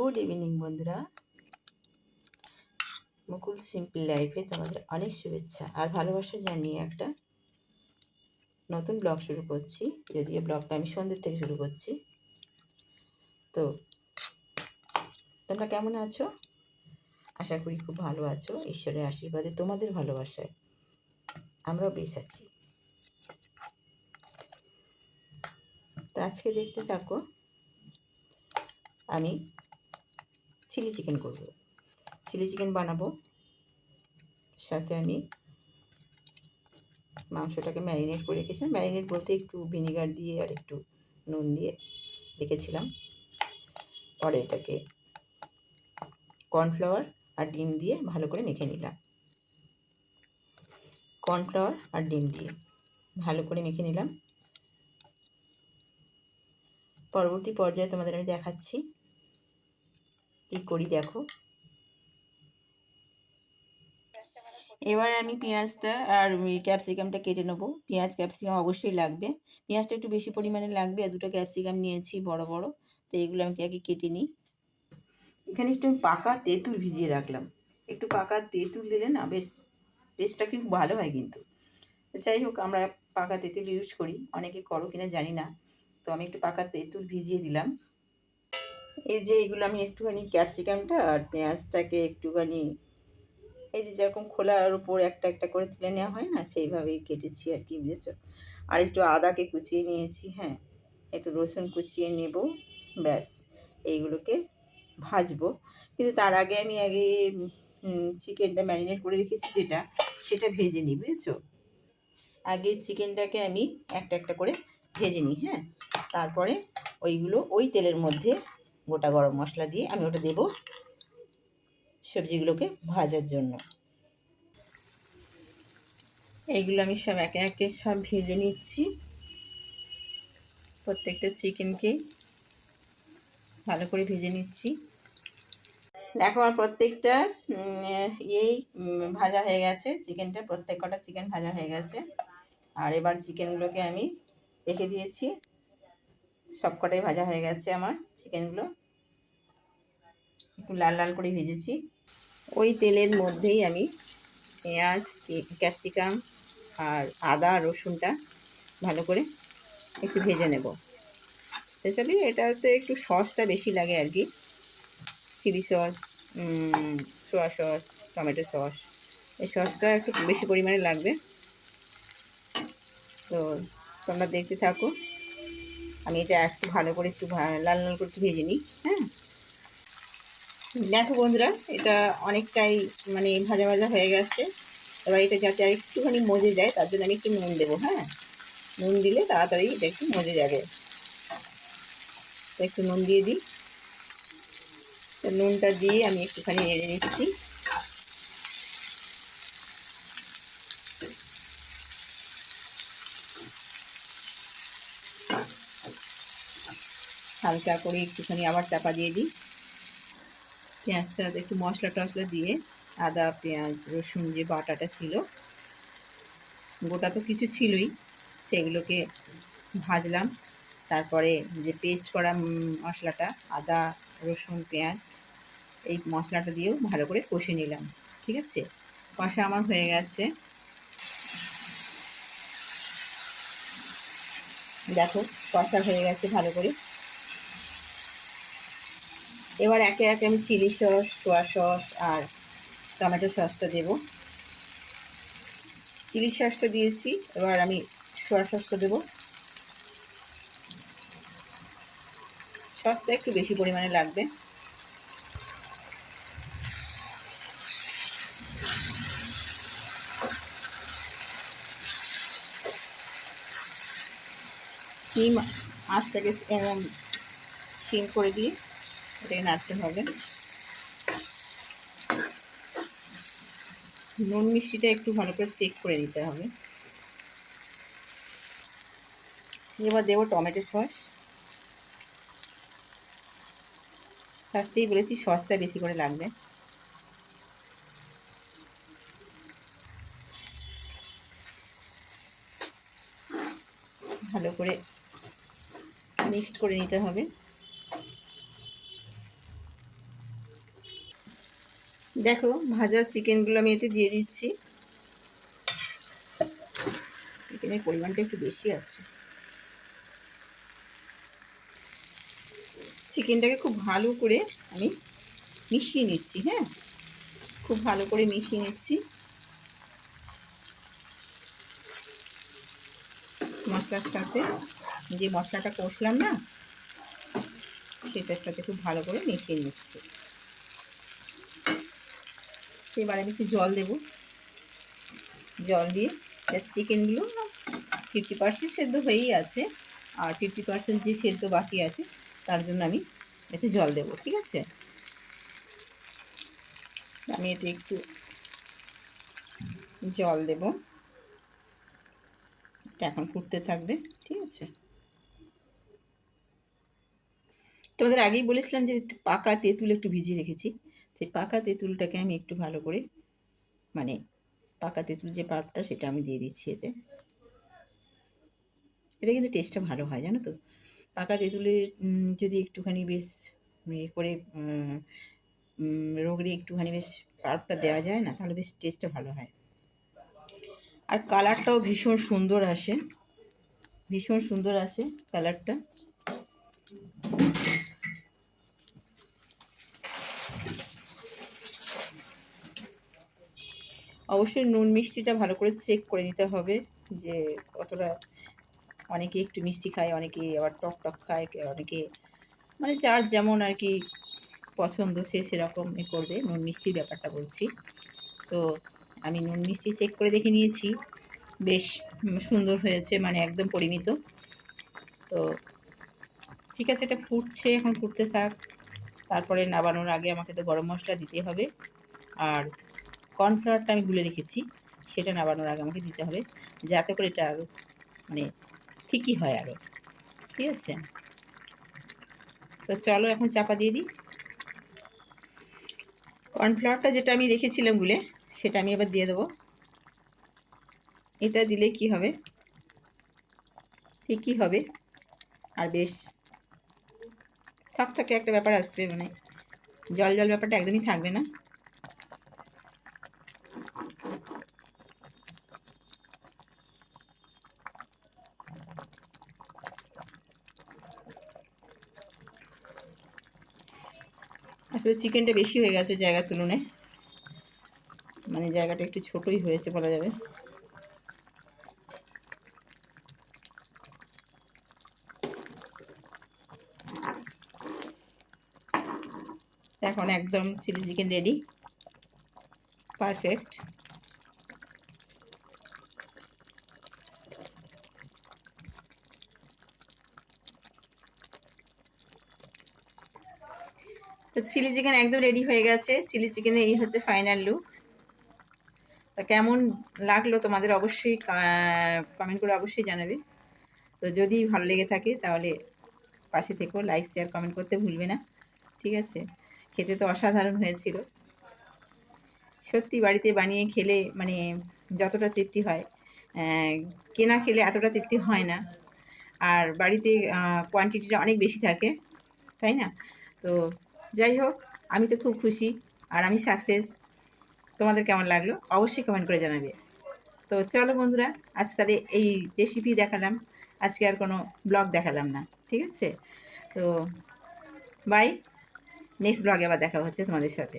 Good evening বন্ধুরা। মুকুল simple লাইফে তোমাদের অনেক শুভেচ্ছা আর ভালোবাসা জানিয়ে একটা নতুন ব্লগ শুরু করছি। যদিও ব্লগটা আমি সন্ধ্যের থেকে শুরু করছি। তো, তোমরা কেমন আছো? আশা করি খুব ভালো আছো। ঈশ্বরের আশীর্বাদে তোমাদের ভালোবাসায় আমরাও বেশ আছি। তো আজকে দেখতে থাকো, আমি চিলি চিকেন করব। চিলি চিকেন বানাবো। সাথে আমি মাংসটাকে ম্যারিনেট করে রেখেছিলাম। ম্যারিনেট বলতে একটু ভিনিগার দিয়ে আর একটু নুন দিয়ে রেখেছিলাম। পরে এটাকে কর্নফ্লাওয়ার আর ডিম দিয়ে ভালো করে মেখে নিলাম। কর্নফ্লাওয়ার আর ডিম দিয়ে ভালো করে মেখে নিলাম। পরবর্তী পর্যায়ে তোমাদের আমি দেখাচ্ছি। কী করি দেখো। এবারে আমি পেঁয়াজটা আর ক্যাপসিকামটা কেটে নেব। পেঁয়াজ ক্যাপসিকাম অবশ্যই লাগবে। পেঁয়াজটা একটু বেশি পরিমাণে লাগবে আর দুটো ক্যাপসিকাম নিয়েছি বড় বড়। তো এগুলো আমি আগে কেটে নিই। এখানে একটু পাকা তেঁতুল ভিজিয়ে রাখলাম। একটু পাকা তেঁতুল দিলে না বেশ টেস্টটা খুব ভালো হয় কিন্তু। যাই হোক, আমরা পাকা তেঁতুল ইউজ করি। অনেকে করো কিনা জানি না। তো আমি একটু পাকা তেঁতুল ভিজিয়ে দিলাম। এই যে এগুলো আমি একটুখানি ক্যাপসিকামটা আর পেঁয়াজটাকে একটুখানি এই যে যেরকম খোলার উপর একটা একটা করে তুলে নেওয়া হয় না, সেইভাবেই কেটেছি আর কি, বুঝেছ? আর একটু আদাকে কুচিয়ে নিয়েছি হ্যাঁ। একটু রসুন কুচিয়ে নেব, ব্যাস। এইগুলোকে ভাজবো। কিন্তু তার আগে আমি আগে চিকেনটা ম্যারিনেট করে রেখেছি যেটা, সেটা ভেজে নিই, বুঝেছ? আগে চিকেনটাকে আমি একটা একটা করে ভেজে নিই হ্যাঁ। তারপরে ওইগুলো ওই তেলের মধ্যে গোটা গরম মশলা দিয়ে আমি ওটা দেব সবজিগুলোকে ভাজার জন্য। এইগুলো আমি সব একে একে সব ভেজে নিচ্ছি। প্রত্যেকটা চিকেনকে ভালো করে ভেজে নিচ্ছি। দেখো আমার প্রত্যেকটা এই ভাজা হয়ে গেছে। চিকেনটা প্রত্যেক কটা চিকেন ভাজা হয়ে গেছে। আর এবার চিকেনগুলোকে আমি রেখে দিয়েছি। সব কটাই ভাজা হয়ে গেছে আমার চিকেনগুলো। একটু লাল লাল করে ভেজেছি। ওই তেলের মধ্যেই আমি পেঁয়াজ ক্যাপসিকাম আর আদা রসুনটা ভালো করে একটু ভেজে নেব। স্পেশালি এটাতে একটু সসটা বেশি লাগে আর কি। Chilli sauce soya sauce, tomato sauce, এই সসটা একটু বেশি পরিমাণে লাগবে। তো তোমরা দেখতে থাকো। আমি এটা একটু ভালো করে একটু লাল লাল করে একটু ভেজে নিই হ্যাঁ? দেখো বন্ধুরা, এটা অনেকটাই মানে ভাজা ভাজা হয়ে গেছে। এবার এটা যাতে আর একটুখানি মজে যায়, তার জন্য আমি একটু নুন দেবো হ্যাঁ? নুন দিলে তাড়াতাড়ি এটা একটু মজে যাবে। একটু নুন দিয়ে দিই। নুনটা দিয়ে আমি একটুখানি নেড়ে নিচ্ছি। হালকা করে একটুখানি আবার চাপা দিয়ে দিই। পেঁয়াজটা একটু মশলা টশলা দিয়ে আদা, পেঁয়াজ, রসুন যে বাটাটা ছিল, গোটা তো কিছু ছিলই, সেগুলোকে ভাজলাম। তারপরে যে পেস্ট করা মশলাটা, আদা, রসুন, পেঁয়াজ, এই মশলাটা দিয়েও ভালো করে কষে নিলাম, ঠিক আছে? কষা আমার হয়ে গেছে। দেখো, কষা হয়ে গেছে ভালো করে। এবার একে একে আমি চিলি সস, সোয়া সস আর টমেটো সসটা দেব। চিলি সসটা দিয়েছি, এবার আমি সোয়া সসটা দেবো। সসটা একটু বেশি পরিমাণে লাগবে। সিম আঁচটাকে সিম করে দিয়ে এটাকে নাড়তে হবে। নুন মিষ্টিটা একটু ভালো করে চেক করে নিতে হবে। এবার দেবো টমেটো সস। ফার্স্টেই বলেছি সসটা বেশি করে লাগবে। ভালো করে মিক্সড করে নিতে হবে। দেখো, ভাজা চিকেনগুলো আমি এতে দিয়ে দিচ্ছি। চিকেনের পরিমাণটা একটু বেশি আছে। চিকেনটাকে খুব ভালো করে আমি মিশিয়ে নিচ্ছি হ্যাঁ? খুব ভালো করে মিশিয়ে নিচ্ছি। মশলার সাথে যে মশলাটা কষলাম না, সেটার সাথে খুব ভালো করে মিশিয়ে নিচ্ছি। এবার আমি একটু জল দেব। জল দিয়ে চিকেনগুলো ফিফটি পার্সেন্ট সেদ্ধ হয়েই আছে। আর ফিফটি পার্সেন্ট যে সেদ্ধ বাকি আছে, তার জন্য আমি এতে জল দেব, ঠিক আছে? আমি এতে একটু জল দেব। এখন ফুটতে থাকবে, ঠিক আছে? তোমাদের আগেই বলেছিলাম যে পাকা তেঁতুল একটু ভিজিয়ে রেখেছি। সেই পাকা তেঁতুলটাকে আমি একটু ভালো করে মানে পাকা তেঁতুল যে পাল্পটা সেটা আমি দিয়ে দিচ্ছি এতে। এতে কিন্তু টেস্টটা ভালো হয়, জানো তো? পাকা তেঁতুলের যদি একটুখানি বেশ ইয়ে করে রোগড়ে একটুখানি বেশ পাল্পটা দেওয়া যায় না, তাহলে বেশ টেস্টটা ভালো হয়। আর কালারটাও ভীষণ সুন্দর আসে, ভীষণ সুন্দর আসে কালারটা। অবশ্যই নুন মিষ্টিটা ভালো করে চেক করে নিতে হবে যে কতটা অনেকে একটু মিষ্টি খায়, অনেকে আবার টক টক খায় অনেকে মানে যার যেমন আর কি পছন্দ সে সেরকম এ করবে, নুন মিষ্টির ব্যাপারটা বলছি। তো আমি নুন মিষ্টি চেক করে দেখে নিয়েছি, বেশ সুন্দর হয়েছে মানে একদম পরিমিত। তো ঠিক আছে, এটা ফুটছে, এখন ফুটতে থাক। তারপরে নাবানোর আগে আমাকে তো গরম মশলা দিতে হবে। আর কর্নফ্লাওয়ারটা আমি গুলে রেখেছি, সেটা নাবানোর আগে আমাকে দিতে হবে, যাতে করে এটা আরও মানে ঠিকই হয় আরও ঠিক আছে? তো চলো এখন চাপা দিয়ে দিই। কর্নফ্লাওয়ারটা যেটা আমি রেখেছিলাম গুলে, সেটা আমি এবার দিয়ে দেবো। এটা দিলে কি হবে? ঠিকই হবে। আর বেশ থকথকে একটা ব্যাপার আসবে মানে জল জল ব্যাপারটা একদমই থাকবে না। আসলে চিকেনটা বেশি হয়ে গেছে জায়গার তুলনায়। মানে জায়গাটা একটু ছোটই হয়েছে বলা যাবে। এখন একদম চিলি চিকেন রেডি। পারফেক্ট। তো চিলি চিকেন একদম রেডি হয়ে গেছে। চিলি চিকেনের এই হচ্ছে ফাইনাল লুক তা কেমন লাগল তোমাদের অবশ্যই কমেন্ট করে অবশ্যই জানাবে। তো যদি ভালো লেগে থাকে তাহলে পাশে থেকেও লাইক শেয়ার কমেন্ট করতে ভুলবে না। ঠিক আছে? খেতে তো অসাধারণ হয়েছিল। সত্যি বাড়িতে বানিয়ে খেলে মানে যতটা তৃপ্তি হয় কেনা খেলে এতটা তৃপ্তি হয় না। আর বাড়িতে কোয়ান্টিটিটা অনেক বেশি থাকে, তাই না? তো যাই হোক, আমি তো খুব খুশি আর আমি সাকসেস তোমাদের কেমন লাগল? অবশ্যই কমেন্ট করে জানাবে। তো চলো বন্ধুরা, আজ তাহলে এই রেসিপি দেখালাম। আজকে আর কোনো ব্লগ দেখালাম না, ঠিক আছে? তো বাই নেক্সট ব্লগে আবার দেখা হচ্ছে তোমাদের সাথে।